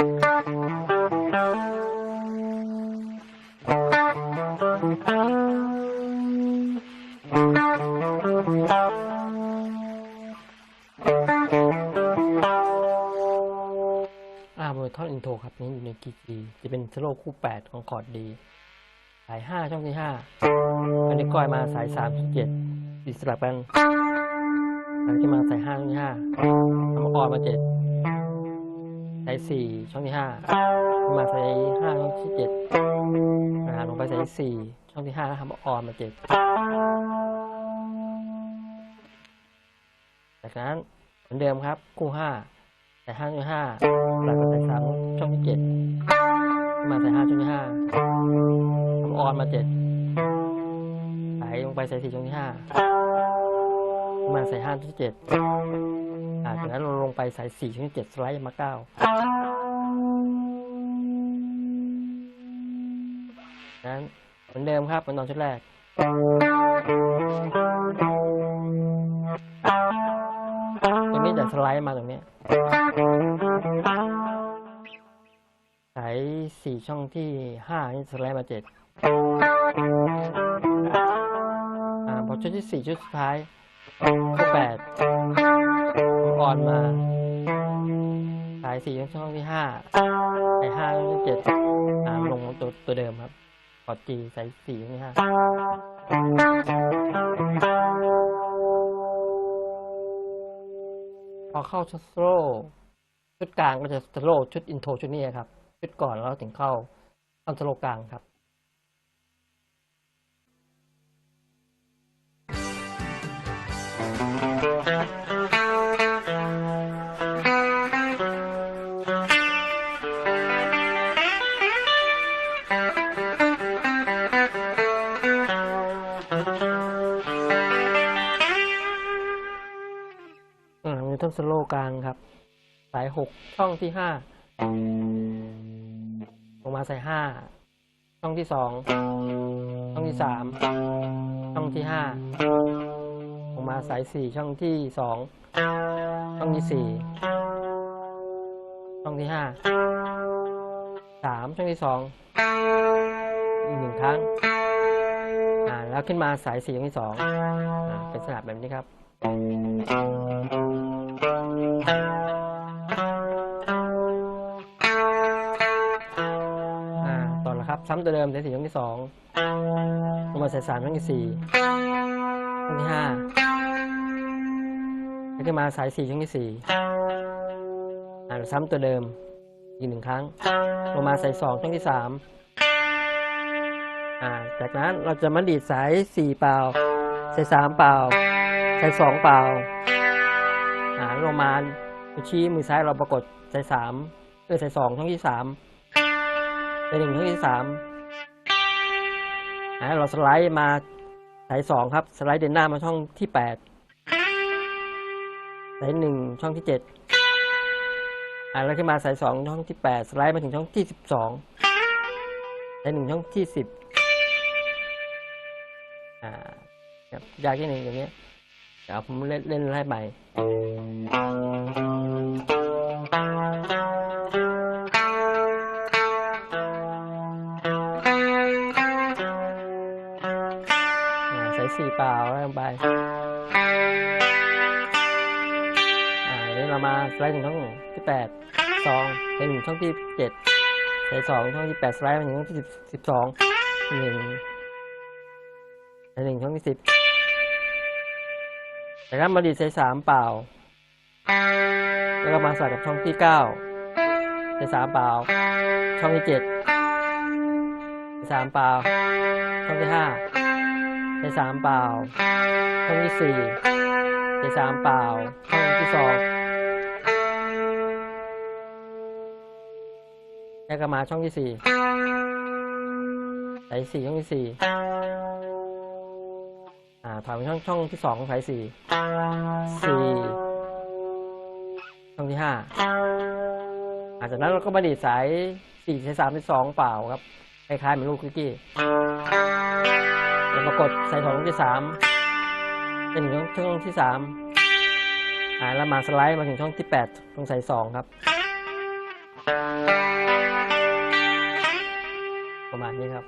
อ่าบนท่อนอินโทรครับนี้อยู่ในกีจีจะเป็นสโลคู่ 8 ของคอร์ดดีสาย 5 ช่องที่ 5 อันนี้ก้อยมาสาย 3 ช่อง7ดีสลับกันอันนี้มาสาย 5 ช่องที่5ทำออนมา 7าย4ช่องที่5มาสาย5ช่องที่7นะฮะลงไปสาย4ช่องที่5แล้วทำออนมา7จากนั้นเหมือนเดิมครับ คู่5สาย5ช่องที่5หลักกับสาย3ช่องที่7มาสาย5ช่องที่5ทำออนมา7สายลงไปสาย4ช่องที่5มาสาย5ช่องที่7อ่าจากนั้นเราลงไปสาย4ช่องที่7สไลด์มา9นั้นเหมือนเดิมครับเหมือนตอนชุดแรก ตรงนี้จะสไลด์มาตรงเนี้ยสายสี่ช่องที่ห้านี่สไลด์มาเจ็ดอ่าพอชุดที่สี่ชุดสุดท้ายชุดแปด ออนมา สายสี่ช่องที่ห้าสายห้าช่องที่เจ็ดอ่าลงตัวตัวเดิมครับกอดจีสายสี่ช่องที่ห้าพอเข้าชุดโซโล่ชุดกลางก็จะสโลว์ชุดอินโทรชุดนี้ครับ ชุดก่อนแล้วถึงเข้าตอนสโลว์กลางครับอ่า มสโลกลางครับ สายหกช่องที่ห้าลงมาสายห้าช่องที่สองช่องที่สามช่องที่ห้าลงมาสายสี่ช่องที่สองช่องที่สี่ช่องที่ห้าสามช่องที่สองอีกหนึ่งครั้งอ่าแล้วขึ้นมาสายสี่ช่องที่สองอ่าเป็นสลับแบบนี้ครับ อ่าต่อละครับ ซ้ำตัวเดิมสายสี่ช่องที่สองลงมาสายสามช่องที่สี่ช่องที่ห้าแล้วขึ้นมาสายสี่ช่องที่สี่อ่าซ้ำตัวเดิมอีกหนึ่งครั้ง ลงมาสายสองช่องที่สามอ่าจากนั้นเราจะมาดีดสายสี่เปล่า สายสามเปล่า สายสองเปล่า อ่าลงมาชี้มือซ้ายเราปรากฏสายสามเออสายสองช่องที่สามในหนึ่งช่องที่สามอ่าเราสไลด์มาสายสองครับ สไลด์เดินหน้ามาช่องที่แปดสายหนึ่งช่องที่เจ็ดอ่าแล้วขึ้นมาสายสองช่องที่แปดสไลด์มาถึงช่องที่สิบสองสายหนึ่งช่องที่สิบอ่าครับยากที่หนึ่งอย่างเงี้ย ดี๋ยวผมเล่นเล่นไล่ใหม่อ่าใส่สีเปล่าลงไปอ่าเดี๋ยวเรามาสไลด์ถึงช่องที่แปดสองไปถึงช่องที่เจ็ดใส่สองช่องที่แปดสไลด์ไปถึงช่องที่สิบสองหนึ่งใส่หนึ่งช่องที่สิบ จากนั้นมาดีดใส่สามเปล่า แล้วก็มาสลับกับช่องที่เก้าใส่สามเปล่า ช่องที่เจ็ดใส่สามเปล่า ช่องที่ห้าในสามเปล่า ช่องที่สี่ในสามเปล่า ช่องที่สองแล้วก็มาช่องที่สี่สายสี่ช่องที่สี่ อ่าผ่านไปช่องช่องที่สองของสี่สี่ช่องที่ห้าหลังจากนั้นเราก็มาดีดสายสี่สายสามสายสองเปล่าครับคล้ายๆเหมือนลูกคุกกี้แล้วปรากฏสายสองที่สามเป็นช่องที่สามอ่าแล้วมาสไลด์มาถึงช่องที่แปดตรงสายสองครับ ประมาณนี้ครับ